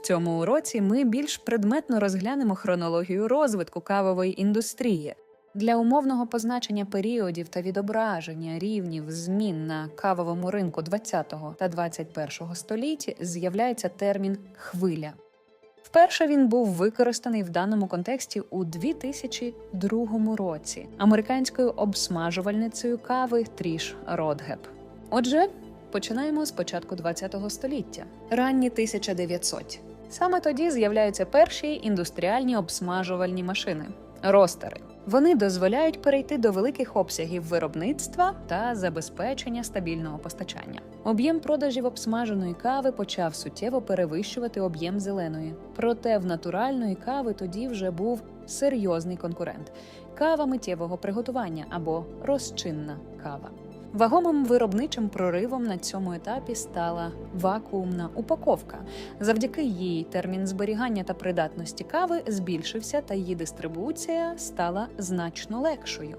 В цьому уроці ми більш предметно розглянемо хронологію розвитку кавової індустрії. Для умовного позначення періодів та відображення рівнів змін на кавовому ринку 20 та 21 століть з'являється термін хвиля. Вперше він був використаний в даному контексті у 2002 році американською обсмажувальницею кави Тріш Родгеп. Отже, починаємо з початку 20 століття, ранні 1900. Саме тоді з'являються перші індустріальні обсмажувальні машини ростери. Вони дозволяють перейти до великих обсягів виробництва та забезпечення стабільного постачання. Об'єм продажів обсмаженої кави почав суттєво перевищувати об'єм зеленої. Проте в натуральної кави тоді вже був серйозний конкурент кава миттєвого приготування або розчинна кава. Вагомим виробничим проривом на цьому етапі стала вакуумна упаковка. Завдяки їй термін зберігання та придатності кави збільшився, та її дистрибуція стала значно легшою.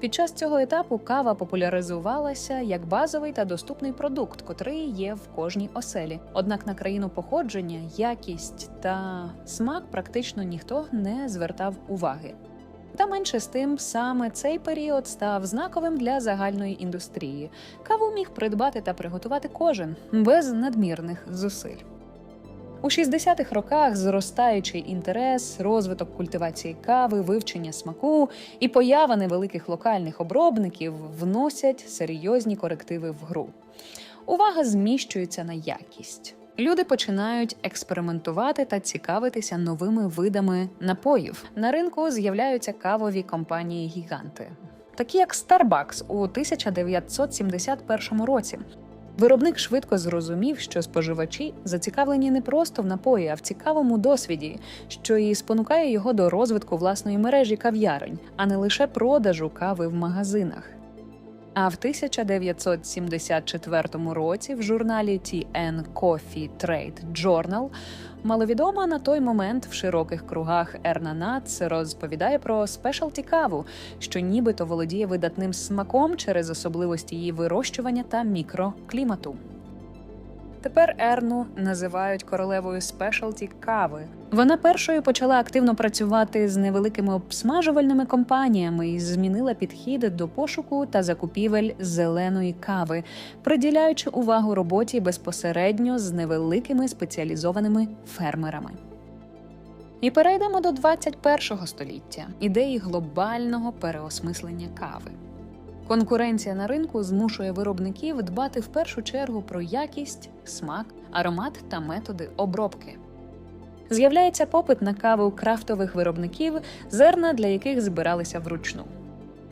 Під час цього етапу кава популяризувалася як базовий та доступний продукт, котрий є в кожній оселі. Однак на країну походження, якість та смак практично ніхто не звертав уваги. Та менше з тим, саме цей період став знаковим для загальної індустрії. Каву міг придбати та приготувати кожен без надмірних зусиль. У 60-х роках зростаючий інтерес, розвиток культивації кави, вивчення смаку і поява невеликих локальних обробників вносять серйозні корективи в гру. Увага зміщується на якість. Люди починають експериментувати та цікавитися новими видами напоїв. На ринку з'являються кавові компанії-гіганти, такі як Starbucks у 1971 році. Виробник швидко зрозумів, що споживачі зацікавлені не просто в напої, а в цікавому досвіді, що і спонукає його до розвитку власної мережі кав'ярень, а не лише продажу кави в магазинах. А в 1974 році в журналі TN Coffee Trade Journal маловідома на той момент в широких кругах Ерна Нац розповідає про спешалті каву, що нібито володіє видатним смаком через особливості її вирощування та мікроклімату. Тепер Ерну називають королевою спешалті кави. Вона першою почала активно працювати з невеликими обсмажувальними компаніями і змінила підхід до пошуку та закупівель зеленої кави, приділяючи увагу роботі безпосередньо з невеликими спеціалізованими фермерами. І перейдемо до 21 століття ідеї глобального переосмислення кави. Конкуренція на ринку змушує виробників дбати в першу чергу про якість, смак, аромат та методи обробки. З'являється попит на каву крафтових виробників, зерна для яких збиралися вручну.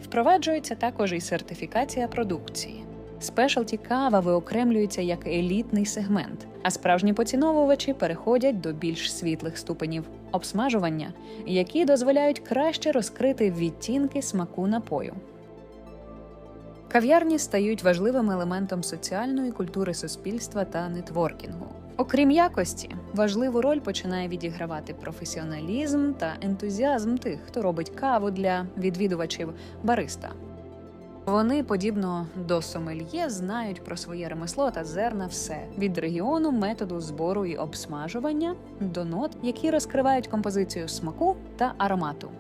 Впроваджується також і сертифікація продукції. Спешалті кава виокремлюється як елітний сегмент, а справжні поціновувачі переходять до більш світлих ступенів обсмажування, які дозволяють краще розкрити відтінки смаку напою. Кав'ярні стають важливим елементом соціальної культури суспільства та нетворкінгу. Окрім якості, важливу роль починає відігравати професіоналізм та ентузіазм тих, хто робить каву для відвідувачів бариста. Вони, подібно до сомельє, знають про своє ремесло та зерна все від регіону, методу збору і обсмажування до нот, які розкривають композицію смаку та аромату.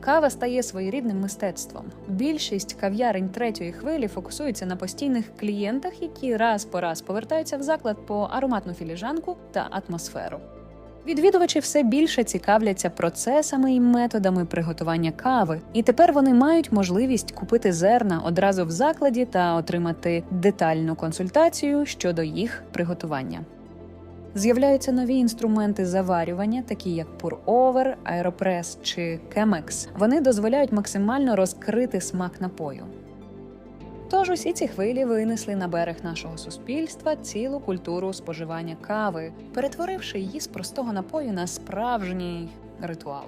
Кава стає своєрідним мистецтвом. Більшість кав'ярень третьої хвилі фокусуються на постійних клієнтах, які раз по раз повертаються в заклад по ароматну філіжанку та атмосферу. Відвідувачі все більше цікавляться процесами і методами приготування кави, і тепер вони мають можливість купити зерна одразу в закладі та отримати детальну консультацію щодо їх приготування. З'являються нові інструменти заварювання, такі як Pour-Over, Aeropress чи Chemex. Вони дозволяють максимально розкрити смак напою. Тож усі ці хвилі винесли на берег нашого суспільства цілу культуру споживання кави, перетворивши її з простого напою на справжній ритуал.